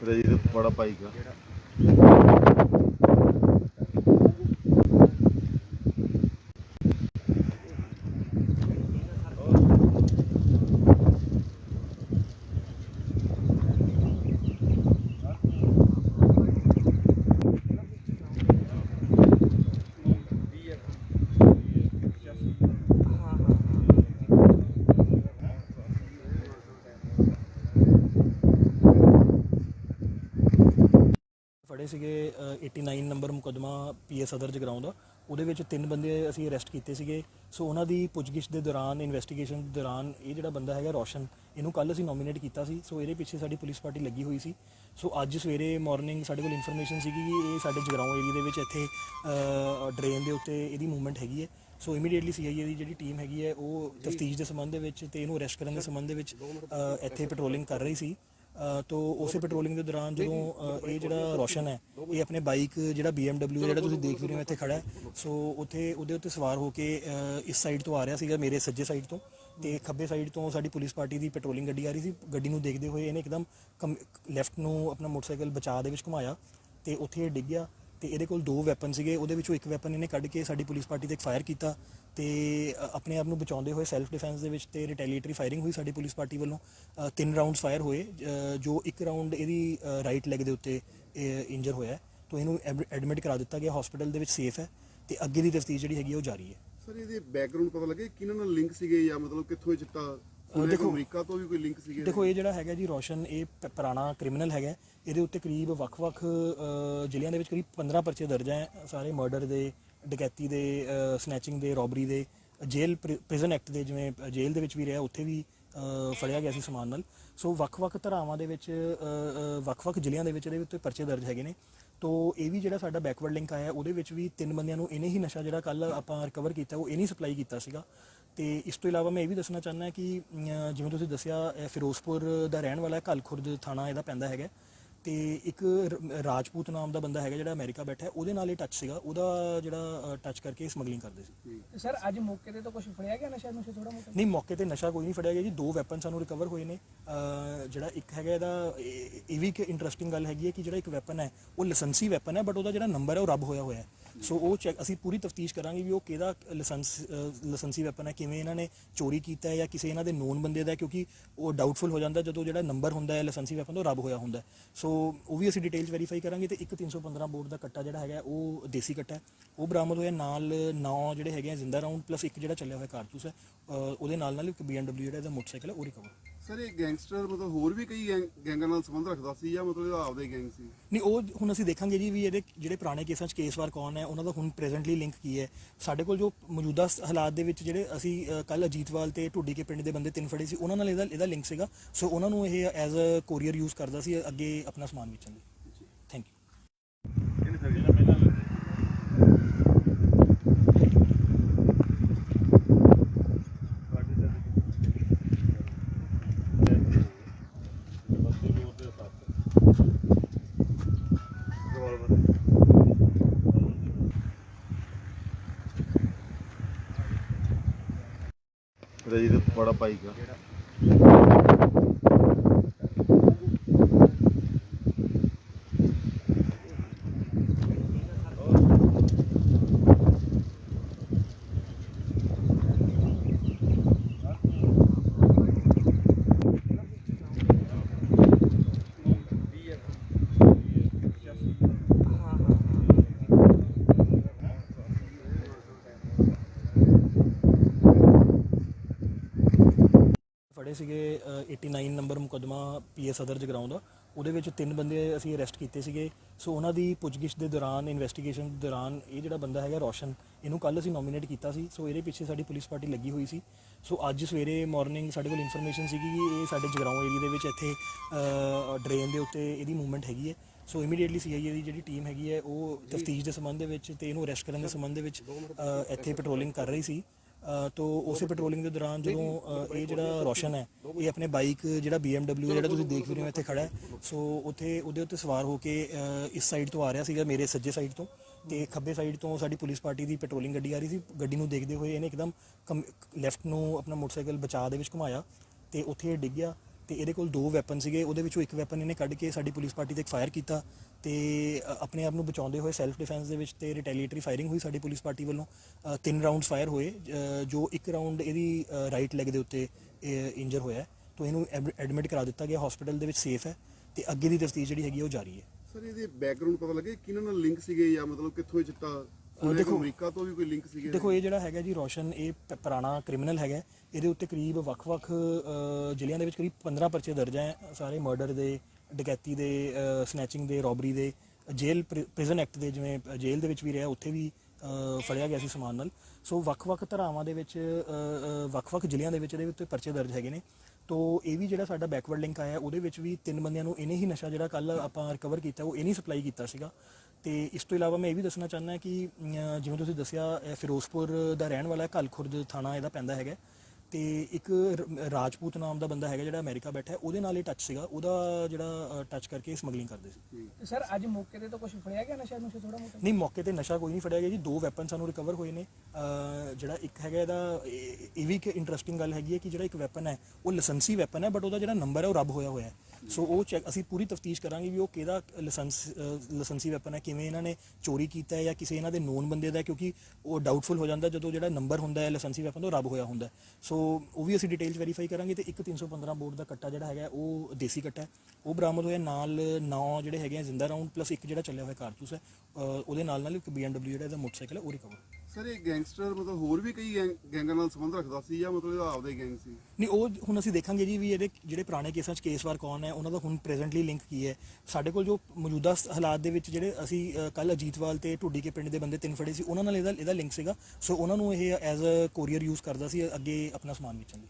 ਰਜੀਤ ਬੜਾ ਫੜੇ ਸੀਗੇ ਅ, 89 ਨੰਬਰ ਮੁਕਦਮਾ ਪੀਐਸ ਸਦਰ ਜਗਰਾਉਂ ਦਾ। ਉਹਦੇ ਵਿੱਚ ਤਿੰਨ ਬੰਦੇ ਅਸੀਂ ਅਰੈਸਟ ਕੀਤੇ ਸੀਗੇ। ਸੋ ਉਹਨਾਂ ਦੀ ਪੁੱਛਗਿੱਛ ਦੇ ਦੌਰਾਨ ਇਨਵੈਸਟੀਗੇਸ਼ਨ ਦੇ ਦੌਰਾਨ ਇਹ ਜਿਹੜਾ ਬੰਦਾ ਹੈਗਾ ਰੋਸ਼ਨ ਇਹਨੂੰ ਕੱਲ ਅਸੀਂ ਨੋਮੀਨੇਟ ਕੀਤਾ ਸੀ। ਸੋ ਇਹਦੇ ਪਿੱਛੇ ਸਾਡੀ ਪੁਲਿਸ ਪਾਰਟੀ ਲੱਗੀ ਹੋਈ ਸੀ। ਸੋ ਅੱਜ ਸਵੇਰੇ ਮਾਰਨਿੰਗ ਸਾਡੇ ਕੋਲ ਇਨਫੋਰਮੇਸ਼ਨ ਸੀਗੀ ਕਿ ਇਹ ਸਾਡੇ ਜਗਰਾਉਂ ਏਰੀਆ ਦੇ ਵਿੱਚ ਇੱਥੇ ਡਰੇਨ ਦੇ ਉੱਤੇ ਇਹਦੀ ਮੂਵਮੈਂਟ ਹੈਗੀ ਹੈ। ਸੋ ਇਮੀਡੀਏਟਲੀ ਸੀਆਈਏ ਦੀ ਜਿਹੜੀ ਟੀਮ ਹੈਗੀ ਹੈ ਉਹ ਤਫਤੀਸ਼ ਦੇ ਸੰਬੰਧ ਦੇ ਵਿੱਚ ਤੇ ਇਹਨੂੰ ਅਰੈਸਟ ਕਰਨ ਦੇ ਸੰਬੰਧ ਦੇ ਵਿੱਚ ਅ, ਇੱਥੇ ਪੈਟਰੋਲਿੰਗ ਕਰ ਰਹੀ ਸੀ। ਤੋ ਉਸੇ ਪੈਟਰੋਲਿੰਗ ਦੇ ਦੌਰਾਨ ਜਦੋਂ ਇਹ ਜਿਹੜਾ ਰੋਸ਼ਨ ਹੈ ਇਹ ਆਪਣੇ ਬਾਈਕ ਜਿਹੜਾ BMW ਜਿਹੜਾ ਤੁਸੀਂ ਦੇਖ ਰਹੇ ਹੋ ਇੱਥੇ ਖੜਾ ਹੈ। ਸੋ ਉੱਥੇ ਉਹਦੇ ਉੱਤੇ ਸਵਾਰ ਹੋ ਕੇ ਇਸ ਸਾਈਡ ਤੋਂ ਆ ਰਿਹਾ ਸੀਗਾ ਮੇਰੇ ਸੱਜੇ ਸਾਈਡ ਤੋਂ। ਤੇ ਖੱਬੇ ਸਾਈਡ ਤੋਂ ਸਾਡੀ ਪੁਲਿਸ ਪਾਰਟੀ ਦੀ ਪੈਟਰੋਲਿੰਗ ਗੱਡੀ ਆ ਰਹੀ ਸੀ। ਗੱਡੀ ਨੂੰ ਦੇਖਦੇ ਹੋਏ ਇਹਨੇ ਇੱਕਦਮ ਲੈਫਟ ਨੂੰ ਆਪਣਾ ਮੋਟਰਸਾਈਕਲ ਬਚਾਅ ਦੇ ਵਿੱਚ ਘੁਮਾਇਆ ਤੇ ਉੱਥੇ ਇਹ ਡਿੱਗ ਗਿਆ। ਤੇ ਇਹਦੇ ਕੋਲ ਦੋ ਵੈਪਨ ਸੀਗੇ, ਉਹਦੇ ਵਿੱਚੋਂ ਇੱਕ ਵੈਪਨ ਇਹਨੇ ਕੱਢ ਕੇ ਸਾਡੀ ਪੁਲਿਸ ਪਾਰਟੀ ਤੇ ਇੱਕ ਫਾਇਰ ਕੀਤਾ ਤੇ ਆਪਣੇ ਆਪ ਨੂੰ ਬਚਾਉਂਦੇ ਹੋਏ ਸੈਲਫ ਡਿਫੈਂਸ ਦੇ ਵਿੱਚ ਤੇ ਰਿਟੈਲੀਏਟਰੀ ਫਾਇਰਿੰਗ ਹੋਈ ਸਾਡੀ ਪੁਲਿਸ ਪਾਰਟੀ ਵੱਲੋਂ ਤਿੰਨ ਰਾਉਂਡਸ ਫਾਇਰ ਹੋਏ ਜੋ ਇੱਕ ਰਾਉਂਡ ਇਹਦੀ ਰਾਈਟ ਲੈਗ ਦੇ ਉੱਤੇ ਇੰਜਰ ਹੋਇਆ ਹੈ। ਤੋਂ ਇਹਨੂੰ ਐਡਮਿਟ ਕਰਾ ਦਿੱਤਾ ਗਿਆ ਹਸਪੀਟਲ ਦੇ ਵਿੱਚ ਸੇਫ ਹੈ ਤੇ ਅੱਗੇ ਦੀ ਤਫਤੀਸ਼ ਜਿਹੜੀ ਹੈਗੀ ਉਹ ਜਾਰੀ ਹੈ ਸਰ, ਇਹਦੇ ਬੈਕਗ੍ਰਾਉਂਡ ਪਤਾ ਲੱਗੇ ਕਿਹਨਾਂ ਨਾਲ ਲਿੰਕ ਸੀਗੇ ਜਾਂ ਮਤਲਬ ਕਿੱਥੋਂ ਇਹ ਚਿੱਟਾ ਦੇਖੋ- ਦੇਖੋ ਅਮਰੀਕਾ ਤੋਂ ਵੀ ਕੋਈ ਲਿੰਕ ਸੀਗੇ ਦੇਖੋ ਇਹ ਜਿਹੜਾ ਹੈਗਾ ਜੀ ਰੋਸ਼ਨ ਇਹ ਪ- ਪੁਰਾਣਾ ਕ੍ਰਿਮੀਨਲ ਹੈਗਾ। ਇਹਦੇ ਉੱਤੇ ਕਰੀਬ ਵੱਖ-ਵੱਖ ਅ, ਜ਼ਿਲ੍ਹਿਆਂ ਦੇ ਵਿੱਚ ਕਰੀਬ 15 ਪਰਚੇ ਦਰਜ ਹੈ। ਸਾਰੇ ਮਰਡਰ ਦੇ ਡਕੈਤੀ ਦੇ ਸਨੈਚਿੰਗ ਦੇ ਰੋਬਰੀ ਦੇ ਜੇਲ੍ਹ ਪ੍ਰਿਜ਼ਨ ਐਕਟ ਦੇ ਜਿਵੇਂ ਜੇਲ੍ਹ ਦੇ ਵਿੱਚ ਵੀ ਰਿਹਾ ਉੱਥੇ ਵੀ ਅ, ਫੜਿਆ ਗਿਆ ਸੀ ਸਮਾਨ ਨਾਲ। ਸੋ ਵੱਖ-ਵੱਖ ਧਰਾਵਾਂ ਦੇ ਵਿੱਚ ਅ, ਅ, ਵੱਖ-ਵੱਖ ਜ਼ਿਲ੍ਹਿਆਂ ਦੇ ਵਿੱਚ ਇਹਦੇ ਉੱਤੇ ਪਰਚੇ ਦਰਜ ਹੈਗੇ ਨੇ। ਤੋ ਇਹ ਵੀ ਜਿਹੜਾ ਸਾਡਾ ਬੈਕਵਰਡ ਲਿੰਕ ਆਇਆ ਉਹਦੇ ਵਿੱਚ ਵੀ ਤਿੰਨ ਬੰਦਿਆਂ ਨੂੰ ਇਹਨੇ ਹੀ ਨਸ਼ਾ ਜਿਹੜਾ ਕੱਲ ਆਪਾਂ ਰਿਕਵਰ ਕੀਤਾ ਉਹ ਇਹਨੇ ਸਪਲਾਈ ਕੀਤਾ ਸੀਗਾ। ਤੇ ਇਸ ਤੋਂ ਇਲਾਵਾ ਮੈਂ ਇਹ ਵੀ ਦੱਸਣਾ ਚਾਹੁੰਦਾ ਕਿ ਜਿਵੇਂ ਤੁਸੀਂ ਦੱਸਿਆ ਫਿਰੋਜ਼ਪੁਰ ਦਾ ਰਹਿਣ ਵਾਲਾ ਹੈ ਖੁਰਦ ਥਾਣਾ ਇਹਦਾ ਪੈਂਦਾ ਹੈਗਾ ਤੇ ਇੱਕ ਰਾਜਪੂਤ ਨਾਮ ਦਾ ਬੰਦਾ ਹੈਗਾ ਜਿਹੜਾ ਅਮਰੀਕਾ ਬੈਠਾ ਹੈ ਉਹਦੇ ਨਾਲ ਇਹ ਟੱਚ ਸੀਗਾ। ਉਹਦਾ ਜਿਹੜਾ ਟੱਚ ਕਰਕੇ ਸਮਗਲਿੰਗ ਕਰਦੇ ਸੀ। ਸਰ ਅੱਜ ਮੌਕੇ ਤੇ ਤਾਂ ਕੁਝ ਫੜਿਆ ਗਿਆ ਨਸ਼ਾ ਨੁਸ਼ਾ ਥੋੜਾ ਮੋਟਾ? ਨਹੀਂ ਮੌਕੇ ਤੇ ਨਸ਼ਾ ਕੋਈ ਨਹੀਂ ਫੜਿਆ ਗਿਆ ਜੀ। ਦੋ ਵੈਪਨ ਸਾਨੂੰ ਰਿਕਵਰ ਹੋਏ ਨੇ। ਜਿਹੜਾ ਇੱਕ ਹੈਗਾ ਇਹਦਾ ਇਹ ਇਹ ਵੀ ਇੱਕ ਇੰਟਰਸਟਿੰਗ ਗੱਲ ਹੈਗੀ ਹੈ ਕਿ ਜਿਹੜਾ ਇੱਕ ਵੈਪਨ ਹੈ ਉਹ ਲਾਇਸੈਂਸੀ ਵੈਪਨ ਹੈ ਬਟ ਉਹਦਾ ਜਿਹੜਾ ਨੰਬਰ ਹੈ ਉਹ ਰੱਬ ਹੋਇਆ ਹੋਇਆ ਹੈ। ਸੋ ਉਹ ਚੈੱਕ ਅਸੀਂ ਪੂਰੀ ਤਫਤੀਸ਼ ਕਰਾਂਗੇ ਵੀ ਉਹ ਕਿਹਦਾ ਲਾਇਸੈਂਸ ਲਾਇਸੈਂਸੀ ਵੈਪਨ ਹੈ, ਕਿਵੇਂ ਇਹਨਾਂ ਨੇ ਚੋਰੀ ਕੀਤਾ ਹੈ ਜਾਂ ਕਿਸੇ ਇਹਨਾਂ ਦੇ ਨੋਨ ਬੰਦੇ ਦਾ ਕਿਉਂਕਿ ਉਹ ਡਾਊਟਫੁਲ ਹੋ ਜਾਂਦਾ ਜਦੋਂ ਜਿਹੜਾ ਨੰਬਰ ਹੁੰਦਾ ਹੈ ਲਾਇਸੈਂਸੀ ਵੈਪਨ ਤੋਂ ਰੱਬ ਹੋਇਆ ਹੁੰਦਾ ਸੋ ਉਹ ਵੀ ਅਸੀਂ ਡਿਟੇਲਸ ਵੈਰੀਫਾਈ ਕਰਾਂਗੇ ਤੇ ਇੱਕ 315 ਬੋਰਡ ਦਾ ਕੱਟਾ ਜਿਹੜਾ ਹੈਗਾ, ਉਹ ਦੇਸੀ ਕੱਟਾ ਹੈ। ਉਹ ਬਰਾਮਦ ਹੋਇਆ ਨਾਲ ਨੌ ਜਿਹੜੇ ਹੈਗੇ ਆ ਜ਼ਿੰਦਾ ਰਾਉਂਡ ਪਲੱਸ ਇੱਕ ਜਿਹੜਾ ਚੱਲਿਆ ਹੋਇਆ ਕਾਰਤੂਸ ਹੈ ਉਹਦੇ ਨਾਲ ਨਾਲ ਇੱਕ BMW ਜਿਹੜਾ ਇਹਦਾ ਮੋਟਰਸਾਈਕਲ ਹੈ, ਉਹ ਰਿਕਵਰ ਸਰ ਇਹ ਗੈਂਗਸਟਰ ਮਤਲਬ ਹੋਰ ਵੀ ਕਈ ਗੈਂਗ- ਗੈਂਗਾਂ ਨਾਲ ਸੰਬੰਧ ਰੱਖਦਾ ਸੀ ਜਾਂ ਮਤਲਬ ਇਹਦਾ ਆਪਦਾ ਹੀ ਗੈਂਗ ਸੀ? ਨਹੀਂ ਉਹ ਹੁਣ ਅਸੀਂ ਦੇਖਾਂਗੇ ਜੀ ਵੀ ਇਹਦੇ ਜਿਹੜੇ ਪੁਰਾਣੇ ਕੇਸਾਂ 'ਚ ਕੇਸਵਾਰ ਕੌਣ ਹੈ ਉਹਨਾਂ ਦਾ ਹੁਣ ਪ੍ਰੈਜ਼ੈਂਟਲੀ ਲਿੰਕ ਕੀ ਹੈ। ਸਾਡੇ ਕੋਲ ਜੋ ਮੌਜੂਦਾ ਸ- ਹਾਲਾਤ ਦੇ ਵਿੱਚ ਜਿਹੜੇ ਅਸੀਂ ਕੱਲ ਅਜੀਤਵਾਲ ਤੇ ਢੁੱਡੀ ਕੇ ਪਿੰਡ ਦੇ ਬੰਦੇ ਤਿੰਨ ਫੜੇ ਸੀ ਉਹਨਾਂ ਨਾਲ ਇਹਦਾ ਇਹਦਾ ਲਿੰਕ ਸੀਗਾ। ਸੋ ਉਹਨਾਂ ਨੂੰ ਇਹ ਐਜ਼ ਅ ਕੋਰੀਅਰ ਯੂਜ਼ ਕਰਦਾ ਸੀ ਅੱਗੇ ਆਪਣਾ ਸਮਾਨ ਵੇਚਣ ਲਈ। ਥੈਂਕ ਯੂ ਰਜੀਤ ਬੜਾ ਬਾਈਕ ਆ। ਫੜੇ ਸੀਗੇ ਅ, 89 ਨੰਬਰ ਮੁਕਦਮਾ ਪੀਐਸ ਸਦਰ ਜਗਰਾਉਂ ਦਾ। ਉਹਦੇ ਵਿੱਚ ਤਿੰਨ ਬੰਦੇ ਅਸੀਂ ਅਰੈਸਟ ਕੀਤੇ ਸੀਗੇ। ਸੋ ਉਹਨਾਂ ਦੀ ਪੁੱਛਗਿੱਛ ਦੇ ਦੌਰਾਨ ਇਨਵੈਸਟੀਗੇਸ਼ਨ ਦੇ ਦੌਰਾਨ ਇਹ ਜਿਹੜਾ ਬੰਦਾ ਹੈਗਾ ਰੋਸ਼ਨ ਇਹਨੂੰ ਕੱਲ ਅਸੀਂ ਨੋਮੀਨੇਟ ਕੀਤਾ ਸੀ। ਸੋ ਇਹਦੇ ਪਿੱਛੇ ਸਾਡੀ ਪੁਲਿਸ ਪਾਰਟੀ ਲੱਗੀ ਹੋਈ ਸੀ। ਸੋ ਅੱਜ ਸਵੇਰੇ ਮਾਰਨਿੰਗ ਸਾਡੇ ਕੋਲ ਇਨਫੋਰਮੇਸ਼ਨ ਸੀਗੀ ਕਿ ਇਹ ਸਾਡੇ ਜਗਰਾਉਂ ਏਰੀਆ ਦੇ ਵਿੱਚ ਇੱਥੇ ਡਰੇਨ ਦੇ ਉੱਤੇ ਇਹਦੀ ਮੂਵਮੈਂਟ ਹੈਗੀ ਹੈ। ਸੋ ਇਮੀਡੀਏਟਲੀ ਸੀਆਈਏ ਦੀ ਜਿਹੜੀ ਟੀਮ ਹੈਗੀ ਹੈ ਉਹ ਤਫਤੀਸ਼ ਦੇ ਸੰਬੰਧ ਦੇ ਵਿੱਚ ਤੇ ਇਹਨੂੰ ਅਰੈਸਟ ਕਰਨ ਦੇ ਸੰਬੰਧ ਦੇ ਵਿੱਚ ਅ, ਇੱਥੇ ਪੈਟਰੋਲਿੰਗ ਕਰ ਰਹੀ ਸੀ। ਅ, ਤੋ ਉਸੇ ਪੈਟਰੋਲਿੰਗ ਦੇ ਦੌਰਾਨ ਜਦੋਂ ਅ, ਇਹ ਜਿਹੜਾ ਰੋਸ਼ਨ ਹੈ ਇਹ ਆਪਣੇ ਬਾਈਕ ਜਿਹੜਾ BMW ਜਿਹੜਾ ਤੁਸੀਂ ਦੇਖ ਵੀ ਰਹੇ ਹੋ ਇੱਥੇ ਖੜਾ ਹੈ। ਸੋ ਉੱਥੇ ਉਹਦੇ ਉੱਤੇ ਸਵਾਰ ਹੋ ਕੇ ਅ, ਇਸ ਸਾਈਡ ਤੋਂ ਆ ਰਿਹਾ ਸੀਗਾ ਮੇਰੇ ਸੱਜੇ ਸਾਈਡ ਤੋਂ। ਤੇ ਖੱਬੇ ਸਾਈਡ ਤੋਂ ਸਾਡੀ ਪੁਲਿਸ ਪਾਰਟੀ ਦੀ ਪੈਟਰੋਲਿੰਗ ਗੱਡੀ ਆ ਰਹੀ ਸੀ। ਗੱਡੀ ਨੂੰ ਦੇਖਦੇ ਹੋਏ ਇਹਨੇ ਇੱਕਦਮ ਲੈਫਟ ਨੂੰ ਆਪਣਾ ਮੋਟਰਸਾਈਕਲ ਬਚਾਅ ਦੇ ਵਿੱਚ ਘੁਮਾਇਆ ਤੇ ਉੱਥੇ ਇਹ ਡਿੱਗ ਗਿਆ। ਤੇ ਇਹਦੇ ਕੋਲ ਦੋ ਵੈਪਨ ਸੀਗੇ, ਉਹਦੇ ਵਿੱਚੋਂ ਇੱਕ ਵੈਪਨ ਇਹਨੇ ਕੱਢ ਕੇ ਸਾਡੀ ਪੁਲਿਸ ਪਾਰਟੀ ਤੇ ਇੱਕ ਫਾਇਰ ਕੀਤਾ ਤੇ ਆਪਣੇ ਆਪ ਨੂੰ ਬਚਾਉਂਦੇ ਹੋਏ ਸੈਲਫ ਡਿਫੈਂਸ ਦੇ ਵਿੱਚ ਤੇ ਰਿਟੈਲੀਏਟਰੀ ਫਾਇਰਿੰਗ ਹੋਈ ਸਾਡੀ ਪੁਲਿਸ ਪਾਰਟੀ ਵੱਲੋਂ ਤਿੰਨ ਰਾਉਂਡਸ ਫਾਇਰ ਹੋਏ ਜੋ ਇੱਕ ਰਾਉਂਡ ਇਹਦੀ ਰਾਈਟ ਲੈਗ ਦੇ ਉੱਤੇ ਇੰਜਰ ਹੋਇਆ ਹੈ। ਤੋਂ ਇਹਨੂੰ ਐਡਮਿਟ ਕਰਾ ਦਿੱਤਾ ਗਿਆ ਹਸਪੀਟਲ ਦੇ ਵਿੱਚ ਸੇਫ ਹੈ ਤੇ ਅੱਗੇ ਦੀ ਤਫਤੀਸ਼ ਜਿਹੜੀ ਹੈਗੀ ਉਹ ਜਾਰੀ ਹੈ ਸਰ, ਇਹਦੇ ਬੈਕਗ੍ਰਾਉਂਡ ਪਤਾ ਲੱਗੇ ਕਿਹਨਾਂ ਨਾਲ ਲਿੰਕ ਸੀਗੇ ਜਾਂ ਮਤਲਬ ਕਿੱਥੋਂ ਇਹ ਚਿੱਟਾ ਦੇਖੋ ਦੇਖੋ- ਅਮਰੀਕਾ ਤੋਂ ਵੀ ਕੋਈ ਲਿੰਕ ਸੀਗੇ ਦੇਖੋ ਇਹ ਜਿਹੜਾ ਹੈਗਾ ਜੀ ਰੋਸ਼ਨ ਇਹ ਪ- ਪੁਰਾਣਾ ਕ੍ਰਿਮੀਨਲ ਹੈਗਾ ਇਹਦੇ ਉੱਤੇ ਕਰੀਬ ਵੱਖ-ਵੱਖ ਅ, ਜ਼ਿਲ੍ਹਿਆਂ ਦੇ ਵਿੱਚ ਕਰੀਬ 15 ਪਰਚੇ ਦਰਜ ਹੈ। ਸਾਰੇ ਮਰਡਰ ਦੇ ਡਕੈਤੀ ਦੇ ਸਨੈਚਿੰਗ ਦੇ ਰੋਬਰੀ ਦੇ ਜੇਲ੍ਹ ਪ੍ਰਿਜ਼ਨ ਐਕਟ ਦੇ ਜਿਵੇਂ ਜੇਲ੍ਹ ਦੇ ਵਿੱਚ ਵੀ ਰਿਹਾ ਉੱਥੇ ਵੀ ਅ, ਫੜਿਆ ਗਿਆ ਸੀ ਸਮਾਨ ਨਾਲ। ਸੋ ਵੱਖ-ਵੱਖ ਧਰਾਵਾਂ ਦੇ ਵਿੱਚ ਅ, ਅ, ਵੱਖ-ਵੱਖ ਜ਼ਿਲ੍ਹਿਆਂ ਦੇ ਵਿੱਚ ਇਹਦੇ ਉੱਤੇ ਪਰਚੇ ਦਰਜ ਹੈਗੇ ਨੇ। ਤੋ ਇਹ ਵੀ ਜਿਹੜਾ ਸਾਡਾ ਬੈਕਵਰਡ ਲਿੰਕ ਆਇਆ ਉਹਦੇ ਵਿੱਚ ਵੀ ਤਿੰਨ ਬੰਦਿਆਂ ਨੂੰ ਇਹਨੇ ਹੀ ਨਸ਼ਾ ਜਿਹੜਾ ਕੱਲ ਆਪਾਂ ਰਿਕਵਰ ਕੀਤਾ ਉਹ ਇਹਨੇ ਸਪਲਾਈ ਕੀਤਾ ਸੀਗਾ। ਤੇ ਇਸ ਤੋਂ ਇਲਾਵਾ ਮੈਂ ਇਹ ਵੀ ਦੱਸਣਾ ਚਾਹੁੰਦਾ ਕਿ ਜਿਵੇਂ ਤੁਸੀਂ ਦੱਸਿਆ ਫਿਰੋਜ਼ਪੁਰ ਦਾ ਰਹਿਣ ਵਾਲਾ ਹੈ ਕਲ ਖੁਰਦ ਥਾਣਾ ਇਹਦਾ ਪੈਂਦਾ ਹੈਗਾ। ਤੇ ਇੱਕ ਰਾਜਪੂਤ ਨਾਮ ਦਾ ਬੰਦਾ ਹੈਗਾ ਜਿਹੜਾ ਅਮਰੀਕਾ ਬੈਠਾ ਹੈ ਉਹਦੇ ਨਾਲ ਇਹ ਟੱਚ ਸੀਗਾ। ਉਹਦਾ ਜਿਹੜਾ ਟੱਚ ਕਰਕੇ ਸਮਗਲਿੰਗ ਕਰਦੇ ਸੀ। ਸਰ ਅੱਜ ਮੌਕੇ ਤੇ ਤਾਂ ਕੁਝ ਫੜਿਆ ਗਿਆ ਨਸ਼ਾ ਨੁਸ਼ਾ ਥੋੜਾ ਮੋਟਾ? ਨਹੀਂ ਮੌਕੇ ਤੇ ਨਸ਼ਾ ਕੋਈ ਨਹੀਂ ਫੜਿਆ ਗਿਆ ਜੀ। ਦੋ ਵੈਪਨ ਸਾਨੂੰ ਰਿਕਵਰ ਹੋਏ ਨੇ। ਜਿਹੜਾ ਇੱਕ ਹੈਗਾ ਇਹਦਾ ਇਹ ਇਹ ਵੀ ਇੱਕ ਇੰਟਰਸਟਿੰਗ ਗੱਲ ਹੈਗੀ ਹੈ ਕਿ ਜਿਹੜਾ ਇੱਕ ਵੈਪਨ ਹੈ ਉਹ ਲਾਇਸੈਂਸੀ ਵੈਪਨ ਹੈ ਬਟ ਉਹਦਾ ਜਿਹੜਾ ਨੰਬਰ ਹੈ ਉਹ ਰੱਬ ਹੋਇਆ ਹੋਇਆ ਹੈ। ਸੋ ਉਹ ਚੈੱਕ ਅਸੀਂ ਪੂਰੀ ਤਫਤੀਸ਼ ਕਰਾਂਗੇ ਵੀ ਉਹ ਕਿਹਦਾ ਲਾਇਸੈਂਸ ਲਾਇਸੈਂਸੀ ਵੈਪਨ ਹੈ ਕਿਵੇਂ ਇਹਨਾਂ ਨੇ ਚੋਰੀ ਕੀਤਾ ਹੈ ਜਾਂ ਕਿਸੇ ਇਹਨਾਂ ਦੇ ਨੋਨ ਬੰਦੇ ਦਾ ਹੈ, ਕਿਉਂਕਿ ਉਹ ਡਾਊਟਫੁਲ ਹੋ ਜਾਂਦਾ ਜਦੋਂ ਜਿਹੜਾ ਨੰਬਰ ਹੁੰਦਾ ਹੈ ਲਾਇਸੈਂਸੀ ਵੈਪਨ ਦਾ ਉਹ ਰੱਬ ਹੋਇਆ ਹੁੰਦਾ ਹੈ। ਸੋ ਉਹ ਵੀ ਅਸੀਂ ਡਿਟੇਲਸ ਵੈਰੀਫਾਈ ਕਰਾਂਗੇ ਤੇ ਇੱਕ 315 ਬੋਰਡ ਦਾ ਕੱਟਾ ਜਿਹੜਾ ਹੈਗਾ ਉਹ ਦੇਸੀ ਕੱਟਾ ਹੈ ਉਹ ਬਰਾਮਦ ਹੋਇਆ ਨਾਲ ਨੌ ਜਿਹੜੇ ਹੈਗੇ ਆ ਜ਼ਿੰਦਾ ਰਾਉਂਡ ਪਲੱਸ ਇੱਕ ਜਿਹੜਾ ਚੱਲਿਆ ਹੋਇਆ ਕਾਰਤੂਸ ਹੈ ਅਹ ਉਹਦੇ ਨਾਲ ਨਾਲ ਇੱਕ BMW ਜਿਹੜਾ ਇਹਦਾ ਮੋਟਰਸਾਈਕਲ ਹੈ ਉਹ ਰਿਕਵਰ ਸਰ, ਇਹ ਗੈਂਗਸਟਰ ਮਤਲਬ ਹੋਰ ਵੀ ਕਈ ਗੈਂਗ- ਗੈਂਗਾਂ ਨਾਲ ਸੰਬੰਧ ਰੱਖਦਾ ਸੀ ਜਾਂ ਮਤਲਬ ਇਹਦਾ ਆਪਦਾ ਹੀ ਗੈਂਗ ਸੀ? ਨਹੀਂ, ਉਹ ਹੁਣ ਅਸੀਂ ਦੇਖਾਂਗੇ ਜੀ ਵੀ ਇਹਦੇ ਜਿਹੜੇ ਪੁਰਾਣੇ ਕੇਸਾਂ 'ਚ ਕੇਸਵਾਰ ਕੌਣ ਹੈ, ਉਹਨਾਂ ਦਾ ਹੁਣ ਪ੍ਰੈਜ਼ੈਂਟਲੀ ਲਿੰਕ ਕੀ ਹੈ? ਸਾਡੇ ਕੋਲ ਜੋ ਮੌਜੂਦਾ ਸ- ਹਾਲਾਤ ਦੇ ਵਿੱਚ ਜਿਹੜੇ ਅਸੀਂ ਕੱਲ ਅਜੀਤਵਾਲ ਤੇ ਢੁੱਡੀ ਕੇ ਪਿੰਡ ਦੇ ਬੰਦੇ ਤਿੰਨ ਫੜੇ ਸੀ, ਉਹਨਾਂ ਨਾਲ ਇਹਦਾ ਇਹਦਾ ਲਿੰਕ ਸੀਗਾ। ਸੋ ਉਹਨਾਂ ਨੂੰ ਇਹ ਐਜ਼ ਅ ਕੋਰੀਅਰ ਯੂਜ਼ ਕਰਦਾ ਸੀ, ਅੱਗੇ ਆਪਣਾ ਸਮਾਨ ਵੇਚਣ ਲਈ।